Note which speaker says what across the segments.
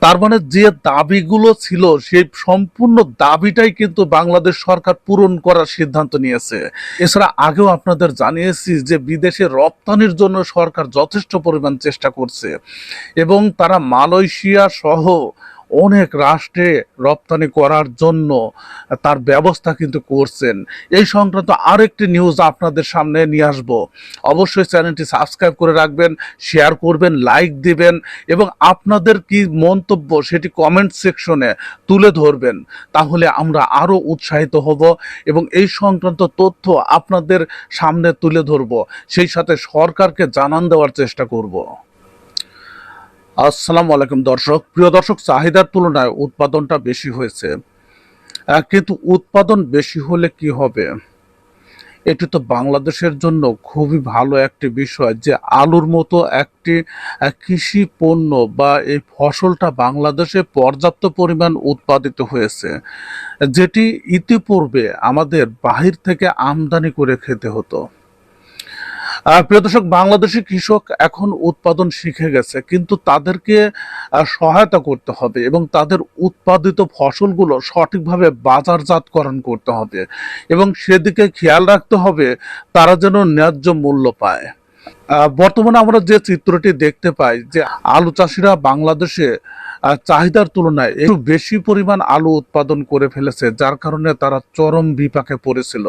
Speaker 1: তার মানে যে দাবিগুলো ছিল সেই সম্পূর্ণ দাবিটাই কিন্তু বাংলাদেশ সরকার পূরণ করার সিদ্ধান্ত নিয়েছে। এছাড়া আগেও আপনাদের জানিয়েছি যে বিদেশে রপ্তানির জন্য সরকার যথেষ্ট পরিমাণ চেষ্টা করছে এবং তারা মালয়েশিয়া সহ অনেক রাষ্ট্রে রপ্তানি করার জন্য তার ব্যবস্থা কিন্তু করছেন। এই সংক্রান্ত আরেকটি নিউজ আপনাদের সামনে নিয়ে আসব। অবশ্যই চ্যানেলটি সাবস্ক্রাইব করে রাখবেন শেয়ার করবেন লাইক দিবেন এবং আপনাদের কি মন্তব্য সেটি কমেন্ট সেকশনে তুলে ধরবেন। তাহলে আমরা আরও উৎসাহিত হব এবং এই সংক্রান্ত তথ্য আপনাদের সামনে তুলে ধরব। সেই সাথে সরকারকে জানান দেওয়ার চেষ্টা করব। আসসালামু আলাইকুম দর্শক। প্রিয় দর্শক, চাহিদার তুলনায় উৎপাদনটা বেশি হয়েছে। কিন্তু উৎপাদন বেশি হলে কি হবে? এটি তো বাংলাদেশের জন্য খুবই ভালো একটি বিষয় যে আলুর মতো একটি কৃষি পণ্য বা এই ফসলটা বাংলাদেশে পর্যাপ্ত পরিমাণ উৎপাদিত হয়েছে, যেটি ইতিপূর্বে আমাদের বাহির থেকে আমদানি করে খেতে হতো। প্রিয় দর্শক, বাংলাদেশি কৃষক এখন উৎপাদন শিখে গেছে, কিন্তু তাদেরকে সহায়তা করতে হবে এবং তাদের উৎপাদিত ফসলগুলো সঠিকভাবে বাজারজাতকরণ করতে হবে এবং সেদিকে খেয়াল রাখতে হবে, তারা যেন ন্যায্য মূল্য পায়। বর্তমানে আমরা যে চিত্রটি দেখতে পাই যে আলু চাষিরা বাংলাদেশে চাহিদার তুলনায় একটু বেশি পরিমাণ আলু উৎপাদন করে ফেলেছে, যার কারণে তারা চরম বিপাকে পড়েছিল।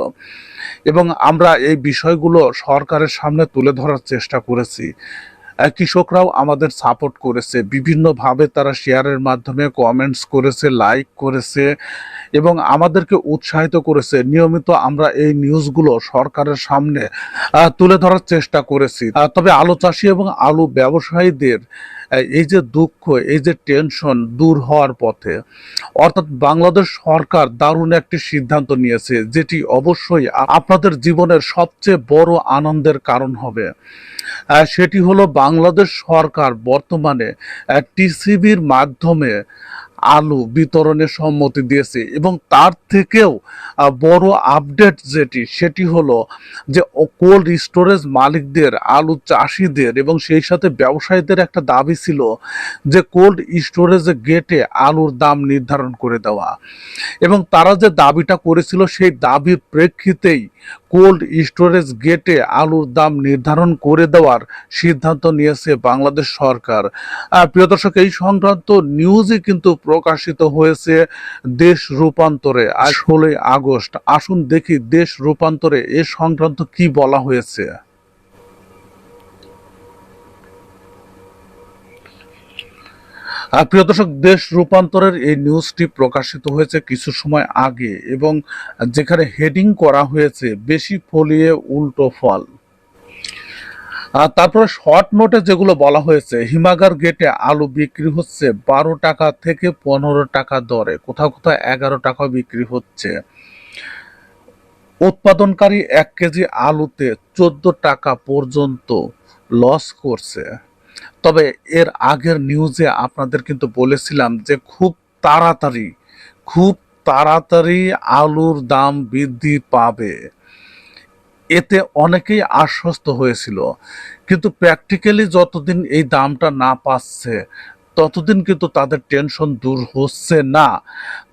Speaker 1: এবং আমরা এই বিষয়গুলো সরকারের সামনে তুলে ধরার চেষ্টা করেছি। কৃষকরাও আমাদের সাপোর্ট করেছে। বিভিন্নভাবে তারা শেয়ারের মাধ্যমে কমেন্টস করেছে লাইক করেছে এবং আমাদেরকে উৎসাহিত করেছে। নিয়মিত আমরা এই নিউজগুলো সরকারের সামনে তুলে ধরার চেষ্টা করেছি। তবে আলু চাষি এবং আলু ব্যবসায়ীদের এই যে দুঃখ, এই যে টেনশন দূর হওয়ার পথে, অর্থাৎ বাংলাদেশ সরকার দারুণ একটি সিদ্ধান্ত নিয়েছে, যেটি অবশ্যই আপনাদের জীবনের সবচেয়ে বড় আনন্দের কারণ হবে। সেটি হলো বাংলাদেশ সরকার বর্তমানে টিসিবির মাধ্যমে আলু বিতরণের সম্মতি দিয়েছে এবং তার থেকেও বড় আপডেট যেটি, সেটি হলো যে কোল্ড স্টোরেজ মালিকদের, আলু চাষিদের এবং সেই সাথে ব্যবসায়ীদের একটা দাবি ছিল যে কোল্ড স্টোরেজ গেটে আলুর দাম নির্ধারণ করে দেওয়া। এবং তারা যে দাবিটা করেছিল সেই দাবির প্রেক্ষিতেই কোল্ড স্টোরেজ গেটে আলুর দাম নির্ধারণ করে দেওয়ার সিদ্ধান্ত নিয়েছে বাংলাদেশ সরকার। প্রিয় দর্শক, এই সংক্রান্ত নিউজই কিন্তু প্রকাশিত হয়েছে দেশ রূপান্তরে ষোলোই আগস্ট। আসুন দেখি দেশ রূপান্তরে এ সংক্রান্ত কি বলা হয়েছে। প্রিয় দর্শক, দেশ রূপান্তরের এই নিউজটি প্রকাশিত হয়েছে কিছু সময় আগে এবং যেখানে হেডিং করা হয়েছে, বেশি ফলিয়ে উল্টো ফল। তারপরে শর্ট নোটে যেগুলো বলা হয়েছে, হিমাগার গেটে আলু বিক্রি হচ্ছে বারো টাকা থেকে পনেরো টাকা দরে, কোথাও কোথাও এগারো টাকা বিক্রি হচ্ছে। উৎপাদনকারী এক কেজি আলুতে চোদ্দ টাকা পর্যন্ত লস করছে। তবে এর আগের নিউজে আপনাদের কিন্তু বলেছিলাম যে খুব তাড়াতাড়ি খুব তাড়াতাড়ি আলুর দাম বৃদ্ধি পাবে। এতে অনেকেই আশ্বস্ত হয়েছিল। কিন্তু প্র্যাকটিক্যালি যতদিন এই দামটা না পাচ্ছে, ততদিন কিন্তু তাদের টেনশন দূর হচ্ছে না।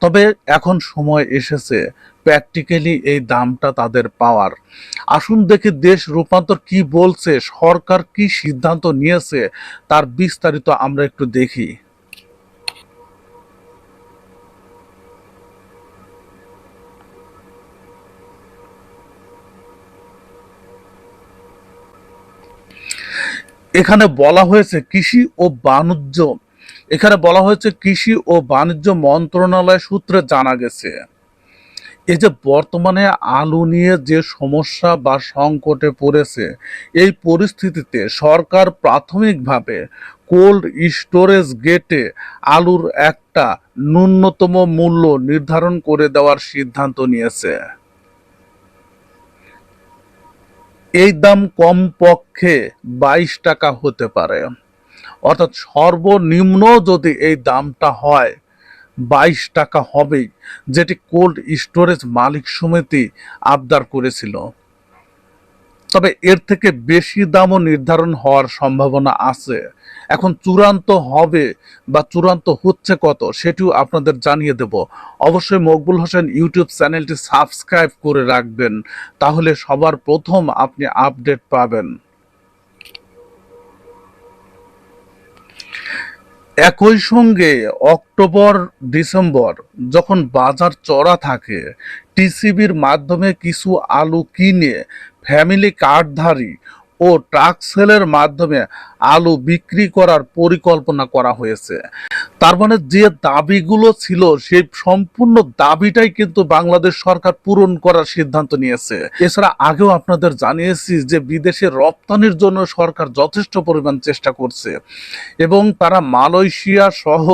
Speaker 1: তবে এখন সময় এসেছে প্র্যাকটিক্যালি এই দামটা তাদের পাওয়ার। আসুন দেখি দেশ রূপান্তর কি বলছে, সরকার কি সিদ্ধান্ত নিয়েছে, তার বিস্তারিত আমরা একটু দেখি। এখানে বলা হয়েছে কৃষি ও বাণিজ্য। এখানে বলা হয়েছে কৃষি ও বাণিজ্য মন্ত্রণালয় সূত্রে জানা গেছে। এই যে বর্তমানে আলু নিয়ে যে সমস্যা বা সংকটে পড়েছে, এই পরিস্থিতিতে সরকার প্রাথমিকভাবে কোল্ড স্টোরেজ গেটে আলুর একটা ন্যূনতম মূল্য নির্ধারণ করে দেওয়ার সিদ্ধান্ত নিয়েছে। এই দাম কমপক্ষে বাইশ টাকা হতে পারে। অর্থাৎ সর্বনিম্ন যদি এই দামটা হয় বাইশ টাকা হবেই যেটি কোল্ড স্টোরেজ মালিক সমিতি আবদার করেছিল। তবে এর থেকে বেশি দামও নির্ধারণ হওয়ার সম্ভাবনা আছে। এখন চূড়ান্ত হবে বা চূড়ান্ত হচ্ছে কত, সেটিও আপনাদের জানিয়ে দেব। অবশ্যই মকবুল হোসেন ইউটিউব চ্যানেলটি সাবস্ক্রাইব করে রাখবেন, তাহলে সবার প্রথম আপনি আপডেট পাবেন। একই সঙ্গে অক্টোবর, ডিসেম্বর যখন বাজার চড়া থাকে, টিসিবির মাধ্যমে কিছু আলু কিনে ফ্যামিলি কার্ডধারী ও ট্রাক সেলের মাধ্যমে আলু বিক্রি করার পরিকল্পনা করা হয়েছে। তার মানে যে দাবিগুলো ছিল, সেই সম্পূর্ণ দাবিটাই কিন্তু বাংলাদেশ সরকার পূরণ করার সিদ্ধান্ত নিয়েছে। এছাড়া আগেও আপনাদের জানিয়েছি যে বিদেশে রপ্তানির জন্য সরকার যথেষ্ট পরিমাণ চেষ্টা করছে এবং তারা মালয়েশিয়া সহ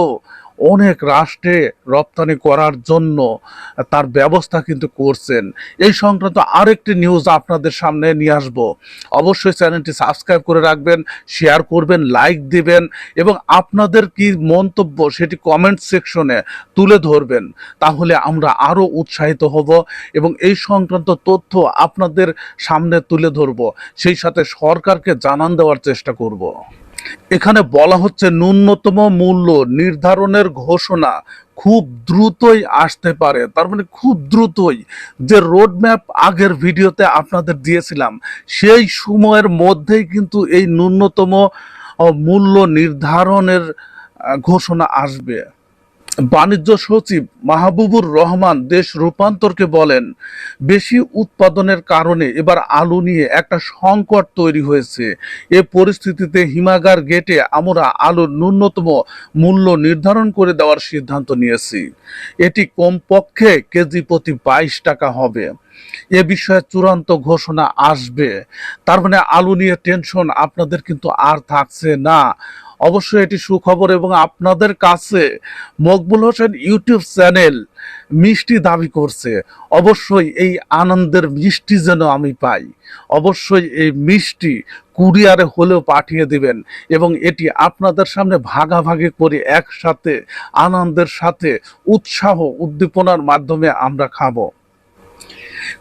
Speaker 1: অনেক রাষ্ট্রে রপ্তানি করার জন্য তার ব্যবস্থা কিন্তু করছেন। এই সংক্রান্ত আরেকটি নিউজ আপনাদের সামনে নিয়ে আসব। অবশ্যই চ্যানেলটি সাবস্ক্রাইব করে রাখবেন শেয়ার করবেন লাইক দিবেন এবং আপনাদের কি মন্তব্য সেটি কমেন্ট সেকশনে তুলে ধরবেন। তাহলে আমরা আরও উৎসাহিত হব এবং এই সংক্রান্ত তথ্য আপনাদের সামনে তুলে ধরব। সেই সাথে সরকারকে জানান দেওয়ার চেষ্টা করব। এখানে বলা হচ্ছে ন্যূনতম মূল্য নির্ধারণের ঘোষণা খুব দ্রুতই আসতে পারে। তার মানে খুব দ্রুতই যে রোডম্যাপ আগের ভিডিওতে আপনাদের দিয়েছিলাম, সেই সময়ের মধ্যেই কিন্তু এই ন্যূনতম মূল্য নির্ধারণের ঘোষণা আসবে। বাণিজ্য সচিব মাহবুবুর রহমান দেশ রূপান্তরকে বলেন, বেশি উৎপাদনের কারণে এবার আলু নিয়ে একটা সংকট তৈরি হয়েছে। এ পরিস্থিতিতে হিমাগার গেটে আমরা আলুর ন্যূনতম মূল্য নির্ধারণ করে দেওয়ার সিদ্ধান্ত নিয়েছি। এটি কমপক্ষে কেজি প্রতি বাইশ টাকা হবে। এ বিষয়ে চূড়ান্ত ঘোষণা আসবে। তার মানে আলু নিয়ে টেনশন আপনাদের কিন্তু আর থাকছে না। অবশ্যই এটি সুখবর এবং আপনাদের কাছে মকবুল হোসেন ইউটিউব চ্যানেল মিষ্টি দাবি করছে। অবশ্যই এই আনন্দের মিষ্টি যেন আমি পাই। অবশ্যই এই মিষ্টি কুরিয়ারে হলেও পাঠিয়ে দিবেন এবং এটি আপনাদের সামনে ভাগাভাগি করে একসাথে আনন্দের সাথে উৎসাহ, উদ্দীপনার মাধ্যমে আমরা খাব।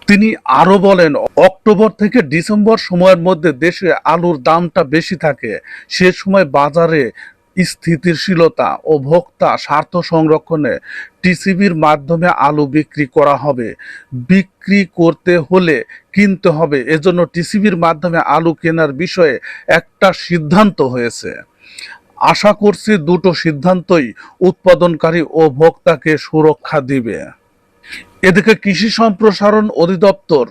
Speaker 1: তিনি আরও বলেন, অক্টোবর থেকে ডিসেম্বর সময়ের মধ্যে দেশে আলুর দামটা বেশি থাকে। সে সময় বাজারে স্থিতিশীলতা ও ভোক্তা স্বার্থ সংরক্ষণে টিসিবির মাধ্যমে আলু বিক্রি করা হবে। বিক্রি করতে হলে কিনতে হবে। এজন্য টিসিবির মাধ্যমে আলু কেনার বিষয়ে একটা সিদ্ধান্ত হয়েছে। আশা করছি দুটো সিদ্ধান্তই উৎপাদনকারী ও ভোক্তাকে সুরক্ষা দিবে। এদিকে কৃষি সম্প্রসারণ অধিদপ্তর,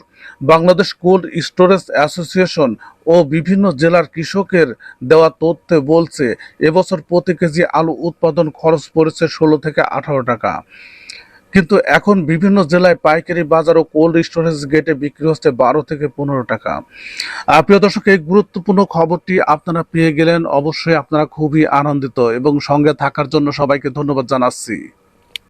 Speaker 1: বাংলাদেশ কোল্ড স্টোরেজ অ্যাসোসিয়েশন ও বিভিন্ন জেলার কৃষকের দেওয়া তথ্যে বলছে, এবছর প্রতি কেজি আলু উৎপাদন খরচ পড়েছে ষোলো থেকে আঠারো টাকা। কিন্তু এখন বিভিন্ন জেলায় পাইকারি বাজার ও কোল্ড স্টোরেজ গেটে বিক্রি হচ্ছে বারো থেকে পনেরো টাকা। প্রিয় দর্শক, এই গুরুত্বপূর্ণ খবরটি আপনারা পেয়ে গেলেন। অবশ্যই আপনারা খুবই আনন্দিত এবং সঙ্গে থাকার জন্য সবাইকে ধন্যবাদ জানাচ্ছি।